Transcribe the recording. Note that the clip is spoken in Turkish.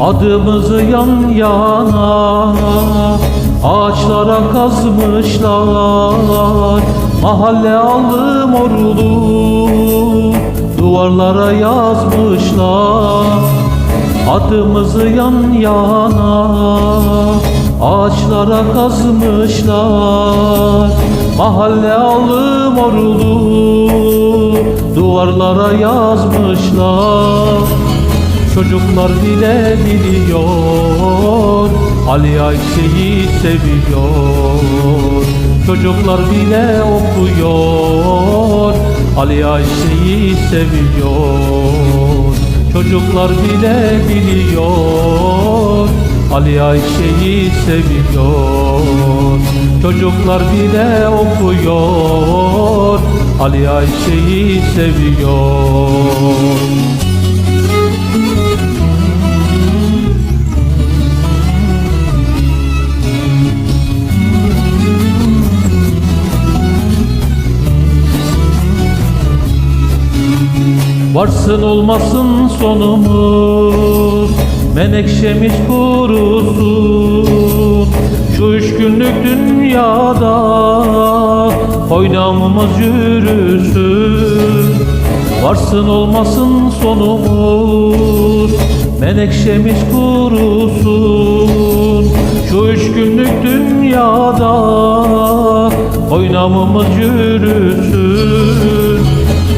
Adımızı yan yana ağaçlara kazmışlar. Mahalle aldım orulu duvarlara yazmışlar. Adımızı yan yana ağaçlara kazmışlar. Mahalle alım orulu duvarlara yazmışlar Çocuklar bile biliyor. Ali Ayşe'yi seviyor. Çocuklar bile okuyor. Ali Ayşe'yi seviyor. Çocuklar bile biliyor. Ali Ayşe'yi seviyor. Çocuklar bile okuyor. Ali Ayşe'yi seviyor Varsın olmasın sonumuz Menekşemiz kurusun. Şu üç günlük dünyada Hoydamımız yürüsün. Varsın olmasın sonumuz Menekşemiz kurusun. Şu üç günlük dünyada Oynamımız yürüsün